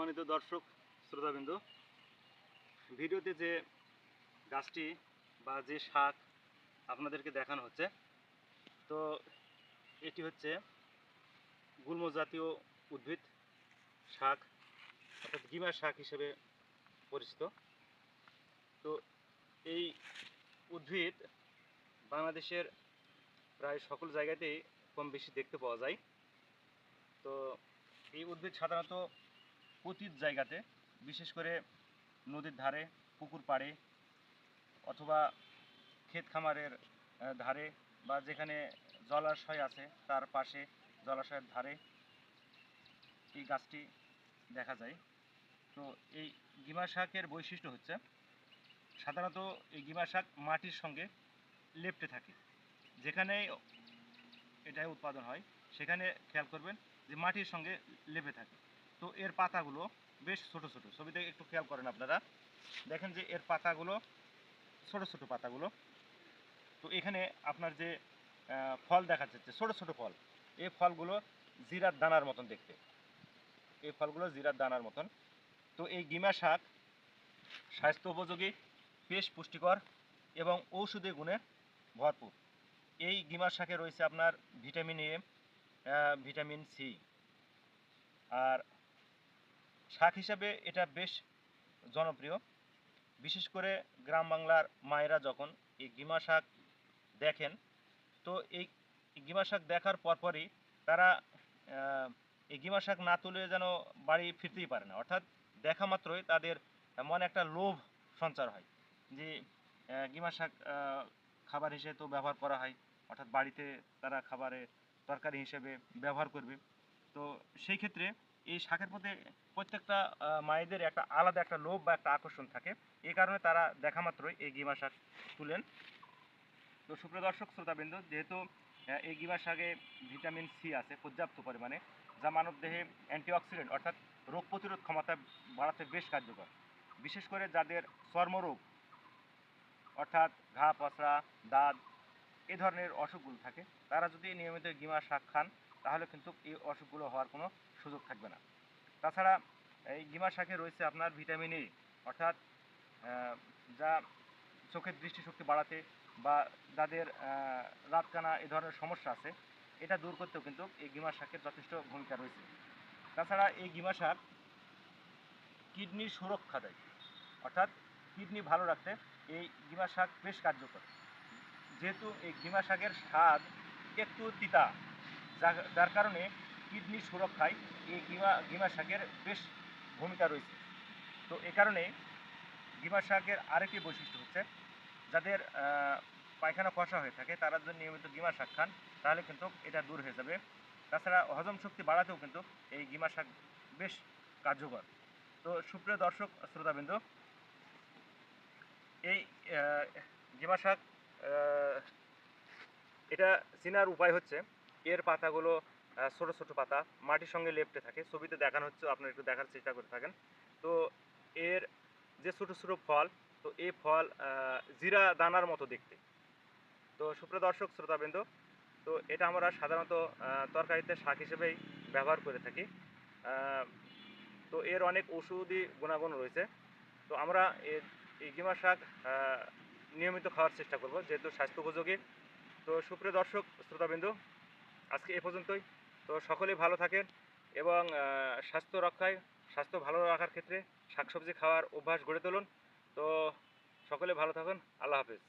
সম্মানিত দর্শক, শ্রোতাবিন্দু, ভিডিওতে যে গাছটি বা যে শাক আপনাদেরকে দেখানো হচ্ছে, তো এটি হচ্ছে গুল্ম জাতীয় উদ্ভিদ শাক, অর্থাৎ গিমার শাক হিসেবে পরিচিত। তো এই উদ্ভিদ বাংলাদেশের প্রায় সকল জায়গাতেই কম বেশি দেখতে পাওয়া যায়। তো এই উদ্ভিদ সাধারণত পতিত জায়গাতে, বিশেষ করে নদীর ধারে, পুকুর পাড়ে অথবা ক্ষেত খামারের ধারে বা যেখানে জলাশয় আছে, তার পাশে জলাশয়ের ধারে এই গাছটি দেখা যায়। তো এই গিমা শাকের বৈশিষ্ট্য হচ্ছে, সাধারণত এই গিমা শাক মাটির সঙ্গে লেপটে থাকে। যেখানে এটা উৎপাদন হয়, সেখানে খেয়াল করবেন যে মাটির সঙ্গে লেপে থাকে। তো এর পাতাগুলো বেশ ছোট ছোট, ছবিতে একটু খেয়াল করেন আপনারা। দেখেন যে এর পাতাগুলো, ছোট ছোট পাতাগুলো। তো এখানে আপনার যে ফল দেখা যাচ্ছে, ছোট ছোট ফল। এই ফলগুলো জিরার দানার মতন দেখতে। এই ফলগুলো জিরার দানার মতন। তো এই গিমা শাক স্বাস্থ্য উপযোগী, বেশ পুষ্টিকর এবং ঔষধি গুণে ভরপুর। এই গিমা শাকে রয়েছে আপনার ভিটামিন এ ভিটামিন সি। আর শাক হিসাবে এটা বেশ জনপ্রিয়। বিশেষ করে গ্রাম বাংলার মায়েরা যখন এই গিমা শাক দেখেন, তো এই গিমা শাক দেখার পরপরই তারা এই গিমা শাক না তুলে যেন বাড়ি ফিরতেই পারে না। অর্থাৎ দেখা মাত্রই তাদের মনে একটা লোভ সঞ্চার হয় যে গিমা শাক খাবার হিসেবে তো ব্যবহার করা হয়। অর্থাৎ বাড়িতে তারা খাবারে তরকারি হিসেবে ব্যবহার করবে। তো সেই ক্ষেত্রে এই শাকের প্রতি প্রত্যেকটা মায়েদের একটা আলাদা একটা লোভ বা একটা আকর্ষণ থাকে। এই কারণে তারা দেখা মাত্রই এই গিমা শাক তুলেন। তো সুপ্রিয় দর্শক, শ্রোতাবৃন্দ, যেহেতু এই গিমা শাকে ভিটামিন সি আছে পর্যাপ্ত পরিমাণে, যা মানবদেহে অ্যান্টিঅক্সিডেন্ট অর্থাৎ রোগ প্রতিরোধ ক্ষমতা বাড়াতে বেশ কার্যকর। বিশেষ করে যাদের চর্মরোগ, অর্থাৎ ঘা পচড়া দাঁত এ ধরনের অসুখগুলো থাকে, তারা যদি নিয়মিত গিমা শাক খান তাহলে কিন্তু এই অসুখগুলো হওয়ার কোনো সুযোগ থাকবে না। তাছাড়া এই গিমা শাকে রয়েছে আপনার ভিটামিন এ, অর্থাৎ যা চোখের দৃষ্টিশক্তি বাড়াতে বা যাদের রাতকানা এ ধরনের সমস্যা আছে, এটা দূর করতেও কিন্তু এই গিমা শাকের যথেষ্ট ভূমিকা রয়েছে। তাছাড়া এই গিমা শাক কিডনির সুরক্ষা দেয়, অর্থাৎ কিডনি ভালো রাখতে এই গিমা শাক বেশ কার্যকর। যেহেতু এই গিমা শাকের স্বাদ একটু তিতা যার কারণে কিডনি সুরক্ষায় এই গিমা গিমা শাকের বেশ ভূমিকা রয়েছে। তো এ কারণে গিমা শাকের আরেকটি বৈশিষ্ট্য হচ্ছে, যাদের পায়খানা কষা হয়ে থাকে, তারা যদি নিয়মিত গিমা শাক খান, তাহলে কিন্তু এটা দূর হয়ে যাবে। তাছাড়া হজম শক্তি বাড়াতেও কিন্তু এই গিমা শাক বেশ কার্যকর। তো সুপ্রিয় দর্শক, শ্রোতাবৃন্দ, এই গিমা শাক এটা চেনার উপায় হচ্ছে এর পাতাগুলো ছোট ছোট পাতা মাটির সঙ্গে লেপটে থাকে। ছবিতে দেখানো হচ্ছে, আপনারা একটু দেখার চেষ্টা করে থাকেন। তো এর যে ছোট ছোট ফল, তো এই ফল জিরা দানার মতো দেখতে। তো সুপ্রিয় দর্শক, শ্রোতাবৃন্দ, তো এটা আমরা সাধারণত তরকারিতে শাক হিসেবেই ব্যবহার করে থাকি। তো এর অনেক ওষুধি গুণাগুণ রয়েছে। তো আমরা এই গিমা শাক নিয়মিত খাওয়ার চেষ্টা করব, যেহেতু স্বাস্থ্য উপযোগী। তো সুপ্রিয় দর্শক, শ্রোতাবিন্দু আজকে এ পর্যন্তই। তো সকলেই ভালো থাকেন এবং স্বাস্থ্য রক্ষায়, স্বাস্থ্য ভালো রাখার ক্ষেত্রে শাকসবজি খাওয়ার অভ্যাস গড়ে তুলুন। তো সকলে ভালো থাকুন। আল্লাহ হাফেজ।